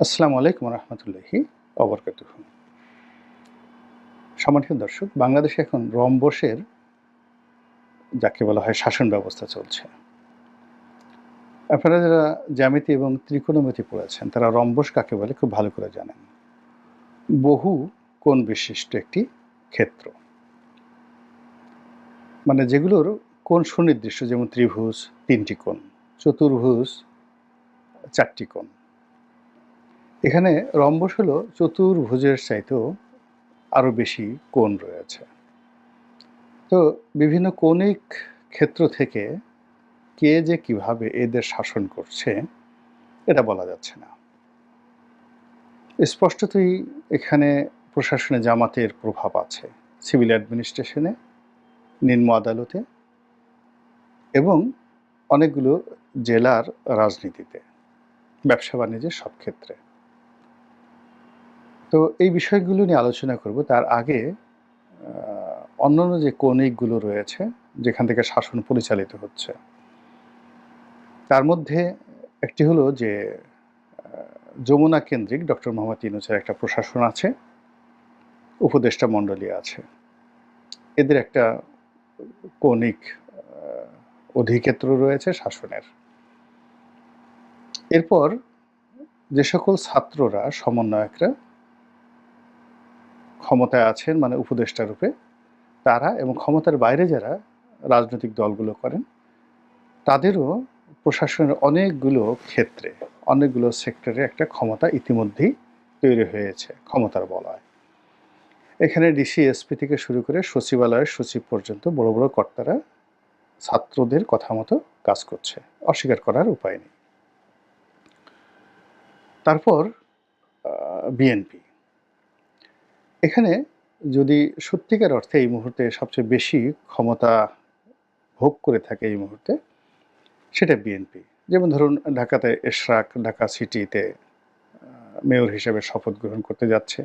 আসসালামু আলাইকুম রহমতুল্লাহি অবরকাত সম্মানিত দর্শক, বাংলাদেশে এখন রম্বসের, যাকে বলা হয় শাসন ব্যবস্থা চলছে। আপনারা যারা জ্যামিতি এবং ত্রিকোণমিতি পড়েছেন, তারা রম্বস কাকে বলে খুব ভালো করে জানেন। বহু কোণ বিশিষ্ট একটি ক্ষেত্র। মানে যেগুলোর কোণ সুনির্দিষ্ট, যেমন ত্রিভুজ তিনটি কোণ, চতুর্ভুজ চারটি কোণ। এখানে রম্বস হলো চতুর্ভুজের চাইতেও আরও বেশি কোণ রয়েছে। তো বিভিন্ন কৌণিক ক্ষেত্র থেকে কে যে কীভাবে এদের শাসন করছে, এটা বলা যাচ্ছে না। স্পষ্টতই এখানে প্রশাসনে জামাতের প্রভাব আছে, সিভিল অ্যাডমিনিস্ট্রেশনে, নিম্ন আদালতে এবং অনেকগুলো জেলার রাজনীতিতে ব্যবসা বাণিজ্যের সব ক্ষেত্রে। তো এই বিষয়গুলো নিয়ে আলোচনা করব। তার আগে অন্যান্য যে কৌণিকগুলো রয়েছে, যেখান থেকে শাসন পরিচালিত হচ্ছে, তার মধ্যে একটি হলো যে যমুনা কেন্দ্রিক ডক্টর মোহাম্মদ ইনুসের একটা প্রশাসন আছে, উপদেষ্টা মণ্ডলী আছে। এদের একটা কৌণিক অধিক্ষেত্র রয়েছে শাসনের। এরপর যে সকল ছাত্ররা, সমন্বয়করা ক্ষমতায় আছেন মানে উপদেষ্টা রূপে, তারা এবং ক্ষমতার বাইরে যারা রাজনৈতিক দলগুলো করেন, তাদেরও প্রশাসনের অনেকগুলো ক্ষেত্রে, অনেকগুলো সেক্টরে একটা ক্ষমতা ইতিমধ্যেই তৈরি হয়েছে, ক্ষমতার বলয়। এখানে ডিসি, এসপি থেকে শুরু করে সচিবালয়ের সচিব পর্যন্ত বড় বড় কর্তারা ছাত্রদের কথা মতো কাজ করছে, অস্বীকার করার উপায় নেই। তারপর বিএনপি। এখানে যদি সত্যিকার অর্থে এই মুহূর্তে সবচেয়ে বেশি ক্ষমতা ভোগ করে থাকে এই মুহূর্তে, সেটা বিএনপি যেমন ধরুন, ঢাকাতে এশরাক, ঢাকা সিটিতে মেয়র হিসেবে শপথ গ্রহণ করতে যাচ্ছে।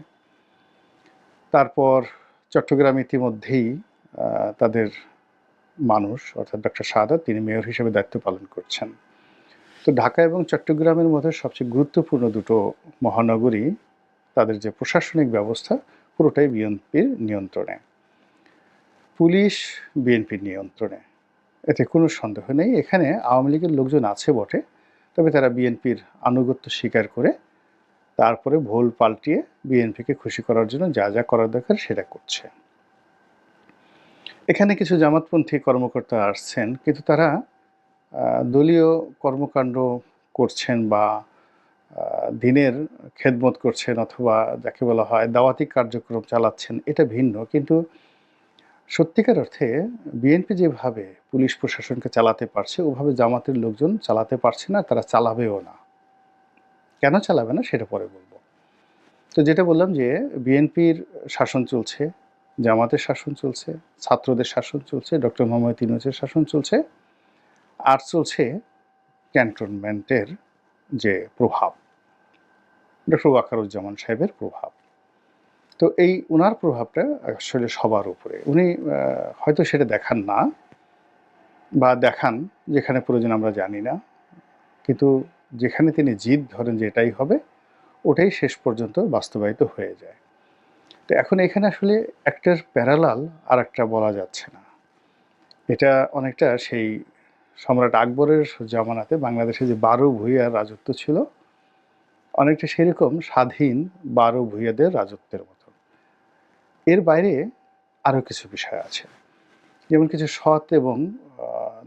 তারপর চট্টগ্রাম ইতিমধ্যেই তাদের মানুষ, অর্থাৎ ডক্টর সাদা, তিনি মেয়র হিসেবে দায়িত্ব পালন করছেন। তো ঢাকা এবং চট্টগ্রামের মধ্যে সবচেয়ে গুরুত্বপূর্ণ দুটো মহানগরী, তাদের যে প্রশাসনিক ব্যবস্থা পুরোটাই বিএনপির নিয়ন্ত্রণে। পুলিশ বিএনপির নিয়ন্ত্রণে। এতে কোনো সন্দেহ নেই। এখানে আওয়ামী লীগের লোকজন আছে বটে, তবে তারা বিএনপির আনুগত্য স্বীকার করে তারপরে ভুল পাল্টিয়ে বিএনপিকে খুশি করার জন্য যা যা করার দরকার সেটা করছে। এখানে কিছু জামাতপন্থী কর্মকর্তা আসছেন, কিন্তু তারা দলীয় কর্মকাণ্ড করছেন বা দিনের খেদমত করছেন অথবা যাকে বলা হয় দাওয়াতি কার্যক্রম চালাচ্ছেন, এটা ভিন্ন। কিন্তু সত্যিকার অর্থে বিএনপি যেভাবে পুলিশ প্রশাসনকে চালাতে পারছে, ওভাবে জামাতের লোকজন চালাতে পারছে না, তারা চালাবেও না। কেন চালাবে না, সেটা পরে বলব। তো যেটা বললাম যে বিএনপির শাসন চলছে, জামাতের শাসন চলছে, ছাত্রদের শাসন চলছে ডক্টর মোহাম্মদ ইউনুসের শাসন চলছে, আর চলছে ক্যান্টনমেন্টের যে প্রভাব। ডক্টর ওয়াকারুজ্জামান সাহেবের প্রভাব। তো এই ওনার প্রভাবটা আসলে সবার উপরে। উনি হয়তো সেটা দেখান না বা দেখান, যেখানে প্রয়োজন আমরা জানি না। কিন্তু যেখানে তিনি জিদ ধরেন যে এটাই হবে, ওটাই শেষ পর্যন্ত বাস্তবায়িত হয়ে যায়। তো এখন এখানে আসলে একটার প্যারালাল আর একটা বলা যাচ্ছে না। এটা অনেকটা সেই সম্রাট আকবরের জামানাতে বাংলাদেশে যে বারো ভূঁইয়ার রাজত্ব ছিল অনেকটা সেরকম স্বাধীন বারো ভূঁইয়াদের রাজত্বের মতো। এর বাইরে আরও কিছু বিষয় আছে। যেমন কিছু সৎ এবং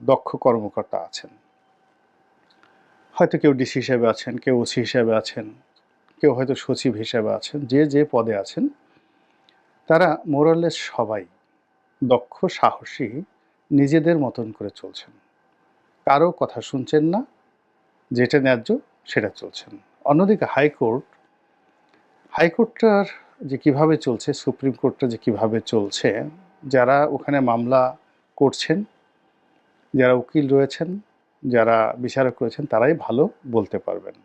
দক্ষ কর্মকর্তা আছেন। হয়তো কেউ ডিসি হিসেবে আছেন, কেউ ওসি হিসেবে আছেন, কেউ হয়তো সচিব হিসেবে আছেন, যে যে পদে আছেন, তারা মোরালেস সবাই দক্ষ, সাহসী, নিজেদের মতন করে চলছেন। কারও কথা শুনছেন না, যেটা ন্যায্য, সেটা চলছেন। অন্যদিকে হাইকোর্ট হাইকোর্টটার যে কীভাবে চলছে, সুপ্রিম কোর্টটা যে কীভাবে চলছে, যারা ওখানে মামলা করছেন, যারা উকিল রয়েছেন, যারা বিচারক রয়েছেন, তারাই ভালো বলতে পারবেন।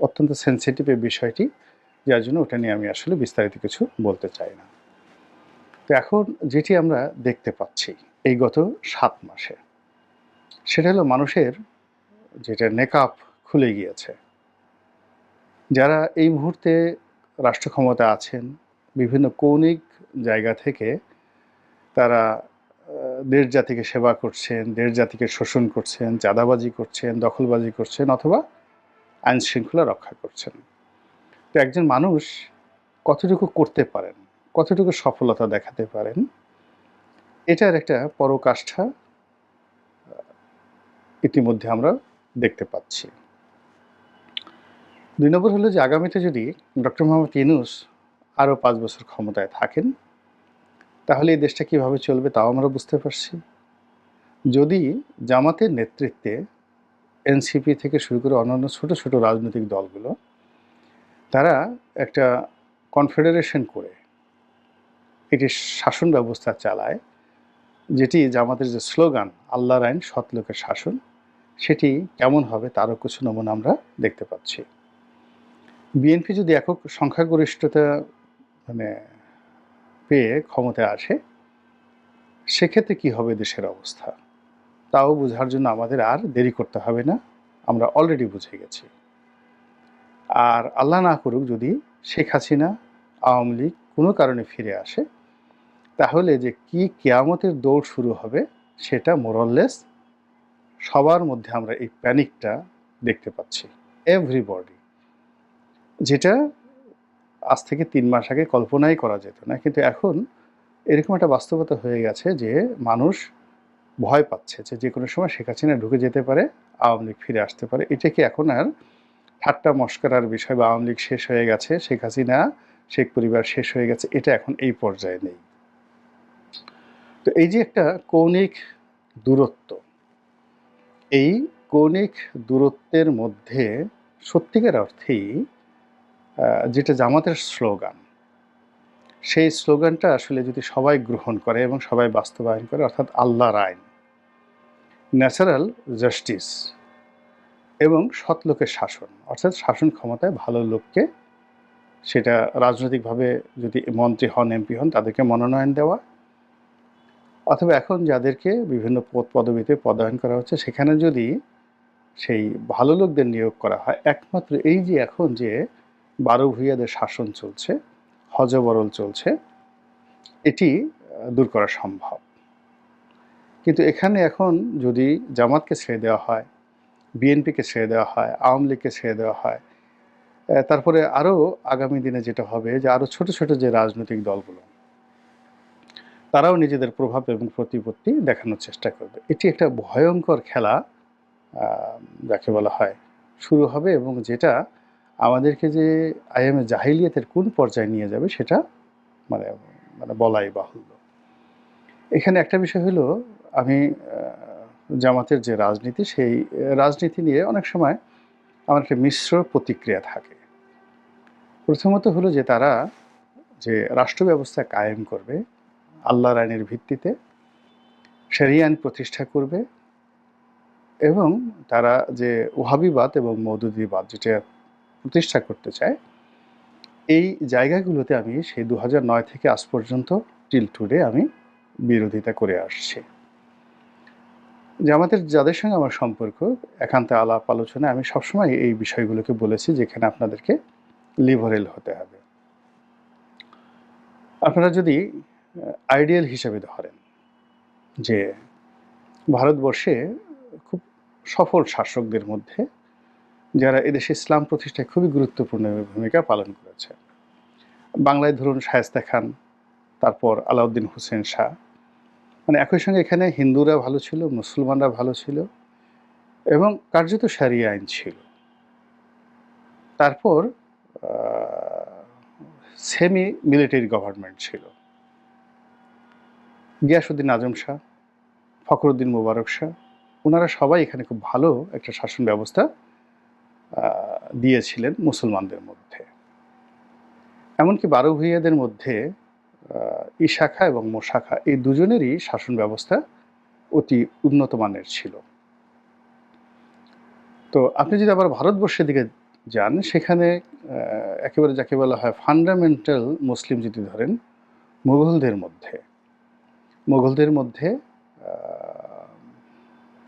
অত্যন্ত সেন্সিটিভ এই বিষয়টি, যার জন্য ওটা নিয়ে আমি আসলে বিস্তারিত কিছু বলতে চাই না। তো এখন যেটি আমরা দেখতে পাচ্ছি, এই গত সাত মাসে, সেটা হলো মানুষের যেটা নেকাপ খুলে গিয়েছে। যারা এই মুহূর্তে রাষ্ট্র ক্ষমতা আছেন, বিভিন্ন কৌণিক জায়গা থেকে তারা দেশ জাতিকে সেবা করছেন, দেশ জাতিকে শোষণ করছেন, চাঁদাবাজি করছেন, দখলবাজি করছেন অথবা আইন শৃঙ্খলা রক্ষা করছেন। তো একজন মানুষ কতটুকু করতে পারেন, কতটুকু সফলতা দেখাতে পারেন, এটার একটা পরকাষ্ঠা ইতিমধ্যে আমরা দেখতে পাচ্ছি। দুই নম্বর হলো যে আগামীতে যদি ডক্টর মোহাম্মদ ইউনুস আরও পাঁচ বছর ক্ষমতায় থাকেন, তাহলে এই দেশটা কীভাবে চলবে তাও আমরা বুঝতে পারছি। যদি জামাতের নেতৃত্বে এনসিপি থেকে শুরু করে অন্যান্য ছোট ছোট রাজনৈতিক দলগুলো, তারা একটা কনফেডারেশন করে একটি শাসন ব্যবস্থা চালায়, যেটি জামাতের যে স্লোগান, আল্লাহর আইন সৎ লোকের শাসন, সেটি কেমন হবে তারও কিছু নমুনা আমরা দেখতে পাচ্ছি। বিএনপি যদি একক সংখ্যাগরিষ্ঠতা মানে পেয়ে ক্ষমতায় আসে, সেক্ষেত্রে কি হবে দেশের অবস্থা? তাও বোঝার জন্য আমাদের আর দেরি করতে হবে না। আমরা অলরেডি বুঝে গেছি। আর আল্লাহ না করুক যদি শেখ হাসিনা, আওয়ামী লীগ কোনো কারণে ফিরে আসে, তাহলে যে কি কেয়ামতের দৌড় শুরু হবে সেটা মোরললেস সবার মধ্যে আমরা এই প্যানিকটা দেখতে পাচ্ছি। এভরিবডি যেটা আজ থেকে তিন মাস আগে কল্পনাই করা যেত না। কিন্তু এখন এরকম একটা বাস্তবতা হয়ে গেছে যে মানুষ ভয় পাচ্ছে যে যে কোনো সময় শেখ হাসিনা ঢুকে যেতে পারে, আওয়ামী লীগ ফিরে আসতে পারে। এটা কি এখন আর ঠাট্টা মস্করার বিষয় বা আওয়ামী লীগ শেষ হয়ে গেছে, শেখ হাসিনা, শেখ পরিবার শেষ হয়ে গেছে, এটা এখন এই পর্যায়ে নেই। তো এই যে একটা কৌণিক দূরত্ব, এই কৌণিক দূরত্বের মধ্যে সত্যিকার অর্থেই যেটা জামাতের স্লোগান, সেই স্লোগানটা আসলে যদি সবাই গ্রহণ করে এবং সবাই বাস্তবায়ন করে, অর্থাৎ আল্লাহর আইন, ন্যাচারাল জাস্টিস এবং সৎ লোকের শাসন, অর্থাৎ শাসন ক্ষমতায় ভালো লোককে সেটা রাজনৈতিকভাবে যদি মন্ত্রী হন, এমপি হন, তাদেরকে মনোনয়ন দেওয়া, অথবা এখন যাদেরকে বিভিন্ন পদ পদবিতে পদায়ন করা হচ্ছে, সেখানে যদি সেই ভালো লোকদের নিয়োগ করা হয়, একমাত্র এই যে এখন যে বারো ভূঁইয়াদের শাসন চলছে, হজবরল চলছে, এটি দূর করা সম্ভব। কিন্তু এখানে এখন যদি জামাতকে ছেড়ে দেওয়া হয়, বিএনপিকে ছেড়ে দেওয়া হয়, আওয়ামী লীগকে ছেড়ে দেওয়া হয় তারপরে আরও আগামী দিনে যেটা হবে যে আরও ছোট ছোট যে রাজনৈতিক দলগুলো, তারাও নিজেদের প্রভাব এবং প্রতিপত্তি দেখানোর চেষ্টা করবে। এটি একটা ভয়ঙ্কর খেলা যাকে বলা হয়, শুরু হবে এবং যেটা আমাদেরকে যে আইএমএ জাহিলিয়াতের কোন পর্যায়ে নিয়ে যাবে সেটা মানে মানে বলাই বাহুল্য। এখানে একটা বিষয় হলো, আমি জামাতের যে রাজনীতি, সেই রাজনীতি নিয়ে অনেক সময় আমার একটা মিশ্র প্রতিক্রিয়া থাকে। প্রথমত হলো যে তারা যে রাষ্ট্র ব্যবস্থা কায়েম করবে আল্লাহর আইনের ভিত্তিতে সেরিয়া আইন প্রতিষ্ঠা করবে এবং তারা যে ওহাবিবাদ এবং মৌদুদিবাদ যেটা প্রতিষ্ঠা করতে চায়, এই জায়গাগুলোতে আমি সেই দু নয় থেকে আজ পর্যন্ত টিল টুডে আমি বিরোধিতা করে আসছি। জামাতের যাদের সঙ্গে আমার সম্পর্ক, একান্ত আলাপ আলোচনায় আমি সবসময় এই বিষয়গুলোকে বলেছি যেখানে আপনাদেরকে লিভারেল হতে হবে। আপনারা যদি আইডিয়াল হিসাবে ধরেন যে ভারতবর্ষে খুব সফল শাসকদের মধ্যে যারা এদেশে ইসলাম প্রতিষ্ঠায় খুবই গুরুত্বপূর্ণ ভূমিকা পালন করেছে। বাংলায় ধরুন শায়েস্তা খান, তারপর আলাউদ্দিন হোসেন শাহ। মানে একই সঙ্গে এখানে হিন্দুরা ভালো ছিল, মুসলমানরা ভালো ছিল এবং কার্যত সারিয়া আইন ছিল। তারপর সেমি মিলিটারি গভর্নমেন্ট ছিল। গিয়াসুদ্দিন আজম শাহ, ফখরুদ্দিন মুবারক শাহ ওনারা সবাই এখানে খুব ভালো একটা শাসন ব্যবস্থা দিয়েছিলেন মুসলমানদের মধ্যে। এমনকি বারো ভূঁইয়াদের মধ্যে ইশাখা এবং মোশাখা, এই দুজনেরই শাসন ব্যবস্থা অতি উন্নত মানের ছিল। তো আপনি যদি আবার ভারতবর্ষের দিকে যান, সেখানে একেবারে যাকে বলা হয় ফান্ডামেন্টাল মুসলিম যদি ধরেন, মুঘলদের মধ্যে মুঘলদের মধ্যে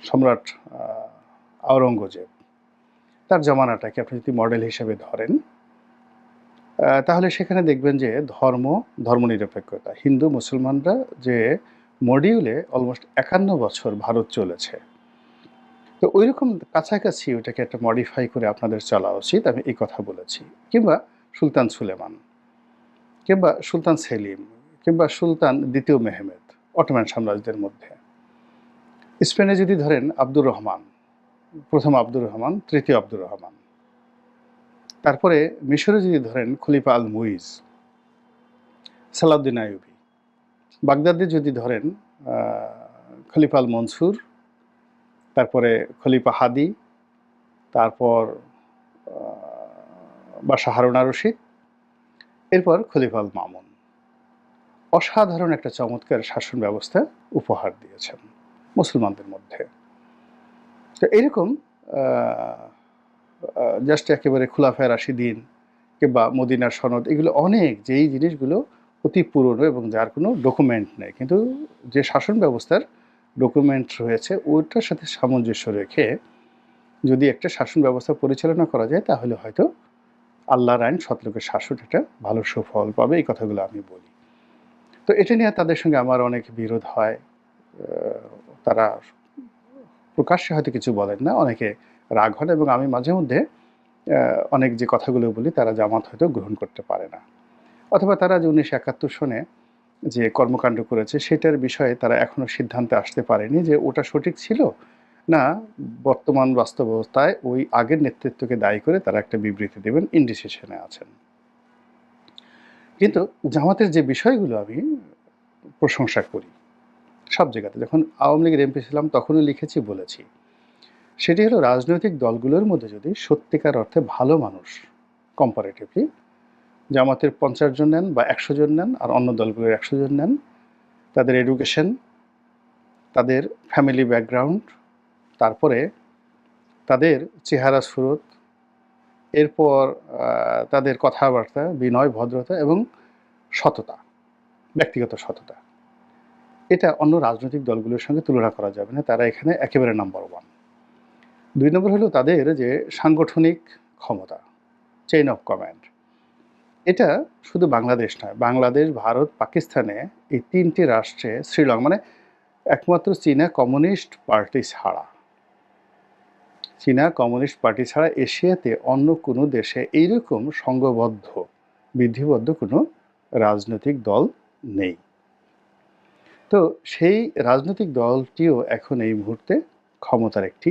সম্রাট আওরঙ্গজেব তার জমানাটাকে আপনি যদি মডেল হিসেবে ধরেন তাহলে সেখানে দেখবেন যে ধর্ম, ধর্মনিরপেক্ষতা। হিন্দু, মুসলমানরা যে মডিউলে অলমোস্ট একান্ন বছর ভারত চলেছে। তো ওই রকম কাছাকাছি ওটাকে একটা মডিফাই করে আপনাদের চলা উচিত, আমি এই কথা বলেছি। কিংবা সুলতান সুলেমান, কিংবা সুলতান সেলিম, কিংবা সুলতান দ্বিতীয় মেহমেদ অটোম্যান সাম্রাজ্যের মধ্যে। স্পেনে যদি ধরেন আব্দুর রহমান প্রথম আব্দুর রহমান, তৃতীয় আব্দুর রহমান। তারপরে মিশরে যদি ধরেন খলিফা আল মুইজ, সালাউদ্দিন আয়ুবি বাগদাদে যদি ধরেন খলিফা আল মনসুর, তারপরে খলিফা হাদি, তারপর বাসা হারুনা রশিদ, এরপর খলিফা আল মামুন। অসাধারণ একটা চমৎকার শাসন ব্যবস্থা উপহার দিয়েছেন মুসলমানদের মধ্যে। তো এরকম জাস্ট একেবারে খোলাফায় রাশিদিন কিংবা মদিনার সনদ, এগুলো অনেক যেই জিনিসগুলো অতি পুরনো এবং যার কোনো ডকুমেন্ট নেই। কিন্তু যে শাসন ব্যবস্থার ডকুমেন্ট রয়েছে ওইটার সাথে সামঞ্জস্য রেখে যদি একটা শাসন ব্যবস্থা পরিচালনা করা যায়, তাহলে হয়তো আল্লাহর আইন সতলোকের শাসন একটা ভালো সুফল পাবে, এই কথাগুলো আমি বলি। তো এটা নিয়ে তাদের সঙ্গে আমার অনেক বিরোধ হয়। তারা প্রকাশ্যে হয়তো কিছু বলেন না, অনেকে রাগ হন এবং আমি মাঝে মধ্যে অনেক যে কথাগুলো বলি তারা জামাত হয়তো গ্রহণ করতে পারে না। অথবা তারা যে উনিশশো একাত্তর সনে যে কর্মকাণ্ড করেছে সেটার বিষয়ে তারা এখনও সিদ্ধান্তে আসতে পারেনি যে ওটা সঠিক ছিল না, বর্তমান বাস্তব অবস্থায় ওই আগের নেতৃত্বকে দায়ী করে তারা একটা বিবৃতি দেবেন, ইনডিসিশনে আছেন। কিন্তু জামাতের যে বিষয়গুলো আমি প্রশংসা করি সব জায়গাতে। যখন আওয়ামী লীগের এমপি ছিলাম, তখনও লিখেছি, বলেছি। সেটি হলো, রাজনৈতিক দলগুলোর মধ্যে যদি সত্যিকার অর্থে ভালো মানুষ কম্পারেটিভলি জামাতের পঞ্চাশ জন নেন বা একশো জন নেন আর অন্য দলগুলোর একশো জন নেন, তাদের এডুকেশন তাদের ফ্যামিলি ব্যাকগ্রাউন্ড তারপরে তাদের চেহারা সুরত, এরপর তাদের কথাবার্তা, বিনয়, ভদ্রতা এবং সততা, ব্যক্তিগত সততা। এটা অন্য রাজনৈতিক দলগুলোর সঙ্গে তুলনা করা যাবে না, তারা এখানে একেবারে নাম্বার ওয়ান দুই নম্বর হলো তাদের যে সাংগঠনিক ক্ষমতা চেইন অফ কমান্ড এটা শুধু বাংলাদেশ নয়, বাংলাদেশ, ভারত, পাকিস্তানে এই তিনটি রাষ্ট্রে শ্রীলঙ্কা মানে একমাত্র চীনা কমিউনিস্ট পার্টি ছাড়া। চীনা কমিউনিস্ট পার্টি ছাড়া এশিয়াতে অন্য কোনো দেশে এইরকম সংঘবদ্ধ, বিধিবদ্ধ কোনো রাজনৈতিক দল নেই। তো সেই রাজনৈতিক দলটিও এখন এই মুহূর্তে ক্ষমতার একটি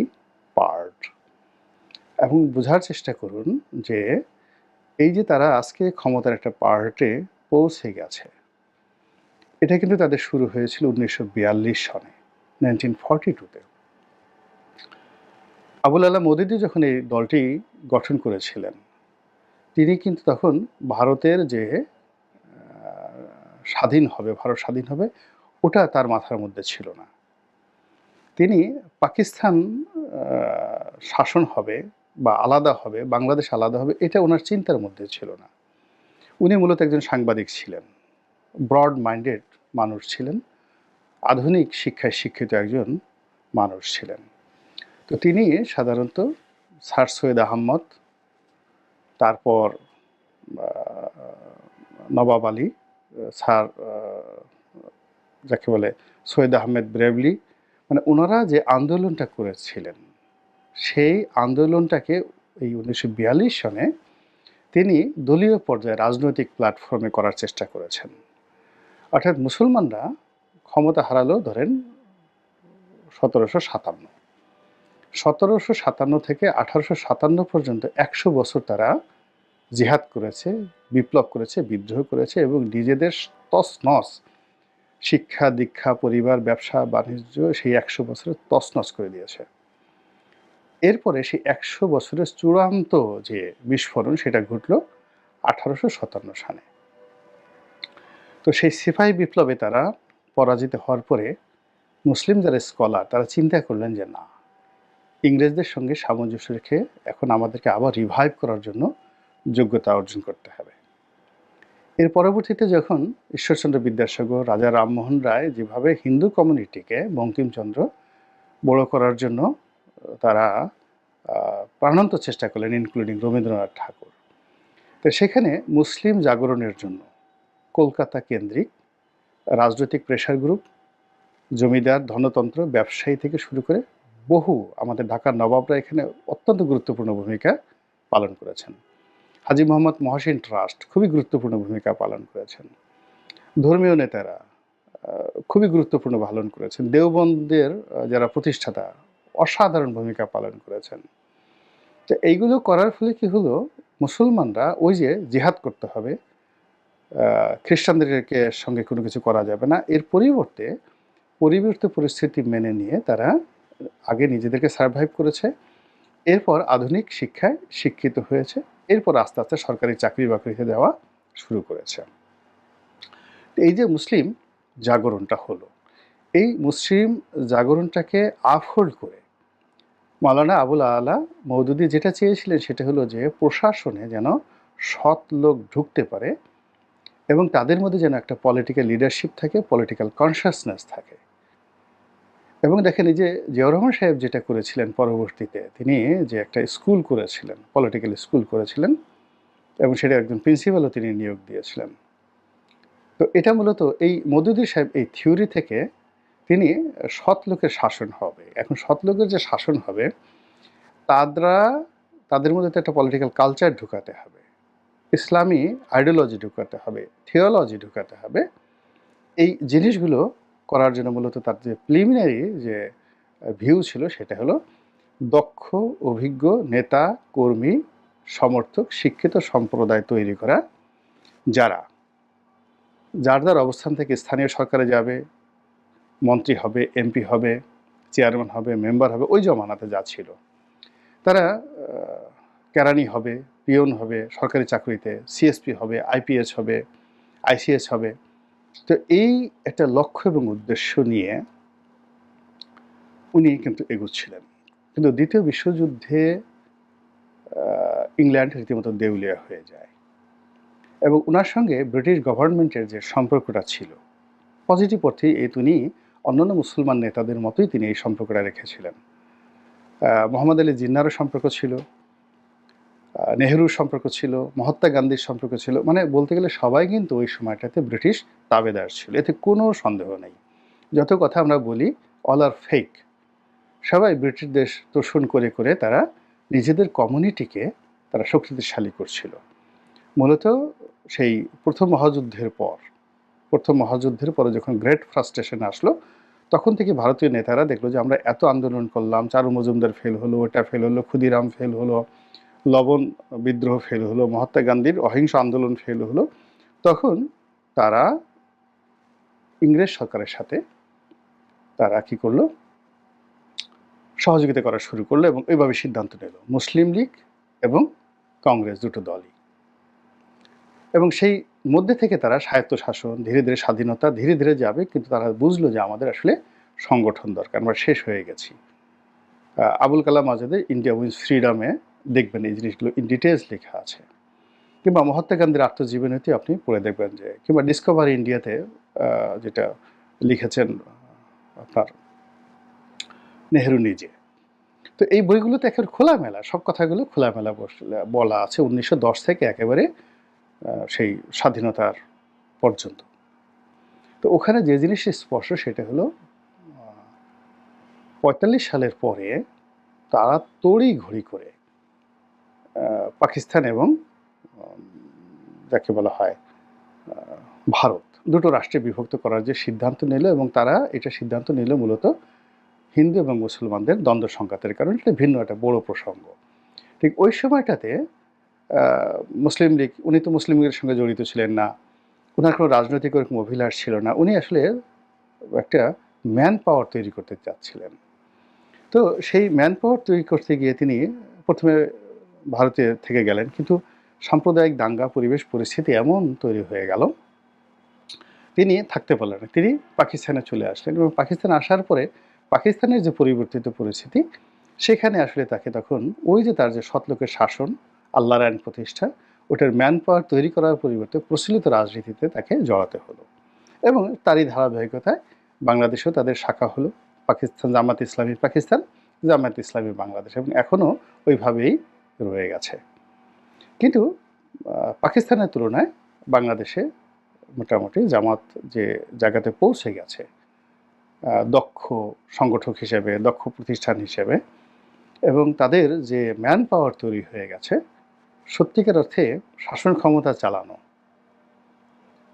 পার্ট এবং বোঝার চেষ্টা করুন যে এই যে তারা আজকে ক্ষমতার একটা পার্টে পৌঁছে গেছে, এটা কিন্তু তাদের শুরু হয়েছিল উনিশশো বিয়াল্লিশ সনে নাইনটিন ফর্টি টুতে আবুল আল্লাহ মোদিদি যখন এই দলটি গঠন করেছিলেন, তিনি কিন্তু তখন ভারতের যে স্বাধীন হবে, ভারত স্বাধীন হবে ওটা তার মাথার মধ্যে ছিল না। তিনি পাকিস্তান শাসন হবে বা আলাদা হবে, বাংলাদেশ আলাদা হবে, এটা ওনার চিন্তার মধ্যে ছিল না। উনি মূলত একজন সাংবাদিক ছিলেন ব্রড মাইন্ডেড মানুষ ছিলেন, আধুনিক শিক্ষায় শিক্ষিত একজন মানুষ ছিলেন। তো তিনি সাধারণত স্যার সৈয়দ আহম্মদ, তারপর নবাব আলী, স্যার যাকে বলে সৈয়দ আহমেদ ব্রেভলি মানে ওনারা যে আন্দোলনটা করেছিলেন, সেই আন্দোলনটাকে এই উনিশশো বিয়াল্লিশ সনে তিনি দলীয় পর্যায়ে রাজনৈতিক প্ল্যাটফর্মে করার চেষ্টা করেছেন। অর্থাৎ মুসলমানরা ক্ষমতা হারালো ধরেন সতেরোশো সাতান্ন। সতেরোশো সাতান্ন থেকে আঠারোশো সাতান্ন পর্যন্ত একশো বছর তারা জিহাদ করেছে, বিপ্লব করেছে, বিদ্রোহ করেছে এবং নিজেদের তসনস শিক্ষা, দীক্ষা, পরিবার, ব্যবসা, বাণিজ্য সেই একশো বছরে তসনস করে দিয়েছে। এরপরে সেই একশো বছরের চূড়ান্ত যে বিস্ফোরণ সেটা ঘটল আঠারোশো সাতান্ন সালে। তো সেই সিপাহী বিপ্লবে তারা পরাজিত হওয়ার পরে মুসলিম যারা স্কলার, তারা চিন্তা করলেন যে না, ইংরেজদের সঙ্গে সামঞ্জস্য রেখে এখন আমাদেরকে আবার রিভাইভ করার জন্য যোগ্যতা অর্জন করতে হবে। এর পরবর্তীতে যখন ঈশ্বরচন্দ্র বিদ্যাসাগর, রাজা রামমোহন রায় যেভাবে হিন্দু কমিউনিটিকে বঙ্কিমচন্দ্র বড় করার জন্য তারা প্রাণান্ত চেষ্টা করলেন ইনক্লুডিং রবীন্দ্রনাথ ঠাকুর। তো সেখানে মুসলিম জাগরণের জন্য কলকাতা কেন্দ্রিক রাজনৈতিক প্রেশার গ্রুপ জমিদার, ধনতন্ত্র, ব্যবসায়ী থেকে শুরু করে বহু আমাদের ঢাকার নবাবরা এখানে অত্যন্ত গুরুত্বপূর্ণ ভূমিকা পালন করেছেন। হাজি মোহাম্মদ মহসিন ট্রাস্ট খুবই গুরুত্বপূর্ণ ভূমিকা পালন করেছেন। ধর্মীয় নেতারা খুবই গুরুত্বপূর্ণ পালন করেছেন। দেওবন্দের যারা প্রতিষ্ঠাতা, অসাধারণ ভূমিকা পালন করেছেন। তো এইগুলো করার ফলে কি হলো, মুসলমানরা ওই যে জিহাদ করতে হবে খ্রিস্টানদেরকে সঙ্গে কোনো কিছু করা যাবে না। এর পরিবর্তে পরিবর্তিত পরিস্থিতি মেনে নিয়ে তারা আগে নিজেদেরকে সার্ভাইভ করেছে। এরপর আধুনিক শিক্ষায় শিক্ষিত হয়েছে। এরপর আস্তে আস্তে সরকারি চাকরি বাকরিতে দেওয়া শুরু করেছে। এই যে মুসলিম জাগরণটা হলো, এই মুসলিম জাগরণটাকে আফহোল্ড করে মালানা আবুল আলা মৌদুদি যেটা চেয়েছিলেন সেটা হলো যে প্রশাসনে যেন সৎ লোক ঢুকতে পারে এবং তাদের মধ্যে যেন একটা পলিটিক্যাল লিডারশিপ থাকে পলিটিক্যাল কনসিয়াসনেস থাকে। এবং দেখেন এই যে জিয়াউর রহমান সাহেব যেটা করেছিলেন পরবর্তীতে, তিনি যে একটা স্কুল করেছিলেন পলিটিক্যাল স্কুল করেছিলেন, এবং সেটা একজন প্রিন্সিপালও তিনি নিয়োগ দিয়েছিলেন। তো এটা মূলত এই মধুদি সাহেব, এই থিওরি থেকে তিনি সৎ লোকের শাসন হবে। এখন সৎ লোকের যে শাসন হবে তারা তাদের মধ্যে তো একটা পলিটিক্যাল কালচার ঢুকাতে হবে। ইসলামী আইডিওলজি ঢুকাতে হবে থিওলজি ঢুকাতে হবে। এই জিনিসগুলো করার জন্য মূলত তার যে প্রিলিমিনারি যে ভিউ ছিল সেটা হলো দক্ষ, অভিজ্ঞ নেতা, কর্মী, সমর্থক, শিক্ষিত সম্প্রদায় তৈরি করা। যারা, যার যার অবস্থান থেকে স্থানীয় সরকারে যাবে, মন্ত্রী হবে এমপি হবে চেয়ারম্যান হবে মেম্বার হবে, ওই জমানাতে যা ছিল। তারা কেরানি হবে, পিয়ন হবে, সরকারি চাকরিতে সিএসপি হবে আইপিএস হবে আইসিএস হবে তো এই একটা লক্ষ্য এবং উদ্দেশ্য নিয়ে উনি কিন্তু এগুচ্ছিলেন। কিন্তু দ্বিতীয় বিশ্বযুদ্ধে ইংল্যান্ড রীতিমতো দেউলিয়া হয়ে যায় এবং ওনার সঙ্গে ব্রিটিশ গভর্নমেন্টের যে সম্পর্কটা ছিল পজিটিভ অর্থে এই তিনি অন্যান্য মুসলমান নেতাদের মতোই তিনি এই সম্পর্কটা রেখেছিলেন। মোহাম্মদ আলী জিন্নারও সম্পর্ক ছিল। নেহেরুর সম্পর্ক ছিল, মহাত্মা গান্ধীর সম্পর্ক ছিল মানে বলতে গেলে সবাই কিন্তু ওই সময়টাতে ব্রিটিশ তাবেদার ছিল, এতে কোনো সন্দেহ নেই। যত কথা আমরা বলি অল আর ফেক সবাই ব্রিটিশ দেশ তোষণ করে করে তারা নিজেদের কমিউনিটিকে তারা শক্তিশালী করছিল। মূলত সেই প্রথম মহাযুদ্ধের পর, প্রথম মহাযুদ্ধের পরে যখন গ্রেট ফ্রাস্ট্রেশন আসলো, তখন থেকে ভারতীয় নেতারা দেখল যে আমরা এত আন্দোলন করলাম, চারু মজুমদার ফেল হলো, ওটা ফেল হলো, ক্ষুদিরাম ফেল হলো। লবণ বিদ্রোহ ফেল হলো, মহাত্মা গান্ধীর অহিংস আন্দোলন ফেল হলো, তখন তারা ইংরেজ সরকারের সাথে তারা কি করল? সহযোগিতা করা শুরু করল এবং এইভাবে সিদ্ধান্ত নিল, মুসলিম লীগ এবং কংগ্রেস দুটো দলই। এবং সেই মধ্যে থেকে তারা স্বায়ত্ত শাসন ধীরে ধীরে স্বাধীনতা, ধীরে ধীরে যাবে, কিন্তু তারা বুঝলো যে আমাদের আসলে সংগঠন দরকার, আমরা শেষ হয়ে গেছি। আবুল কালাম আজাদের ইন্ডিয়া উইন্স ফ্রিডমে দেখবেন এই জিনিসগুলো ইন ডিটেলস লেখা আছে। কিংবা মহাত্মা গান্ধীর আত্মজীবনীতে আপনি পড়ে দেখবেন যে, কিংবা ডিসকভার ইন্ডিয়াতে যেটা লিখেছেন আপনার নেহেরু নিজে। তো এই বইগুলোতে একেবারে খোলামেলা, সব কথাগুলো খোলামেলা বলা আছে উনিশশো দশ থেকে একেবারে সেই স্বাধীনতার পর্যন্ত। তো ওখানে যে জিনিস স্পষ্ট সেটা হলো পঁয়তাল্লিশ সালের পরে তারা তড়ি ঘড়ি করে পাকিস্তান এবং যাকে বলা হয় ভারত। দুটো রাষ্ট্রে বিভক্ত করার যে সিদ্ধান্ত নিল এবং তারা এটা সিদ্ধান্ত নিল মূলত হিন্দু এবং মুসলমানদের দ্বন্দ্ব সংঘাতের কারণে। এটা ভিন্ন একটা বড় প্রসঙ্গ। ঠিক ওই সময়টাতে মুসলিম লীগ, উনি তো মুসলিম লীগের সঙ্গে জড়িত ছিলেন না। ওনার কোনো রাজনৈতিক ওরকম অভিলাষ ছিল না। উনি আসলে একটা ম্যান পাওয়ার তৈরি করতে চাচ্ছিলেন। তো সেই ম্যান পাওয়ার তৈরি করতে গিয়ে তিনি প্রথমে ভারতে থেকে গেলেন, কিন্তু সাম্প্রদায়িক দাঙ্গা, পরিবেশ পরিস্থিতি এমন তৈরি হয়ে গেল। তিনি থাকতে পারলেন না। তিনি পাকিস্তানে চলে আসলেন এবং পাকিস্তানে আসার পরে পাকিস্তানের যে পরিবর্তিত পরিস্থিতি, সেখানে আসলে তাকে তখন ওই যে তার যে সৎলোকের শাসন, আল্লাহর আইন প্রতিষ্ঠা, ওটার ম্যান পাওয়ার তৈরি করার পরিবর্তে প্রচলিত রাজনীতিতে তাকে জড়াতে হলো এবং তারই ধারাবাহিকতায় বাংলাদেশেও তাদের শাখা হলো পাকিস্তান, জামাত ইসলামী পাকিস্তান জামায়াত ইসলামী বাংলাদেশ এবং এখনও ওইভাবেই রয়ে গেছে। কিন্তু পাকিস্তানের তুলনায় বাংলাদেশে মোটামুটি জামাত যে জায়গাতে পৌঁছে গেছে দক্ষ সংগঠক হিসেবে দক্ষ প্রতিষ্ঠান হিসেবে এবং তাদের যে ম্যান পাওয়ার তৈরি হয়ে গেছে সত্যিকার অর্থে শাসন ক্ষমতা চালানো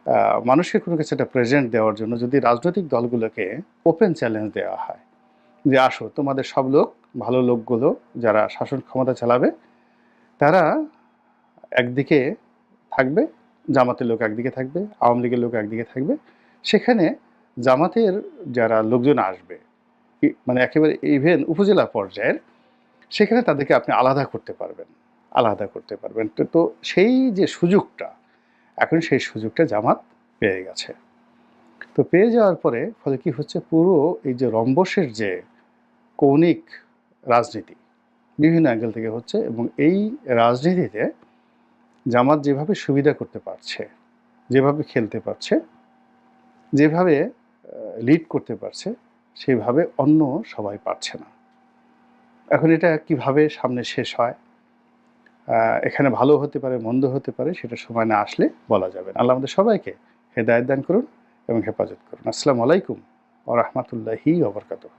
আহ, মানুষের কোনো কিছু একটা প্রেজেন্ট দেওয়ার জন্য যদি রাজনৈতিক দলগুলোকে ওপেন চ্যালেঞ্জ দেওয়া হয় যে আসো তোমাদের সব লোক ভালো লোকগুলো যারা শাসন ক্ষমতা চালাবে তারা একদিকে থাকবে, জামাতের লোক একদিকে থাকবে, আওয়ামী লীগের লোক একদিকে থাকবে। সেখানে জামাতের যারা লোকজন আসবে মানে একেবারে ইভেন উপজেলা পর্যায়ের, সেখানে তাদেরকে আপনি আলাদা করতে পারবেন, আলাদা করতে পারবেন। তো সেই যে সুযোগটা, এখন সেই সুযোগটা জামাত পেয়ে গেছে। তো পেয়ে যাওয়ার পরে, ফলে কি হচ্ছে? পুরো এই যে রম্বসের যে কৌণিক রাজনীতি বিভিন্ন অ্যাঙ্গেল থেকে হচ্ছে এবং এই রাজনীতিতে জামাত যেভাবে সুবিধা করতে পারছে, যেভাবে খেলতে পারছে, যেভাবে লিড করতে পারছে, সেভাবে অন্য সবাই পারছে না। এখন এটা কীভাবে সামনে শেষ হয়? এখানে ভালো হতে পারে, মন্দ হতে পারে, সেটা সময় না আসলে বলা যাবে না। আল্লাহ আমাদের সবাইকে হেদায়ত দান করুন এবং হেফাজত করুন। আসসালামু আলাইকুম ও রহমতুল্লাহি ওবরকাতুহ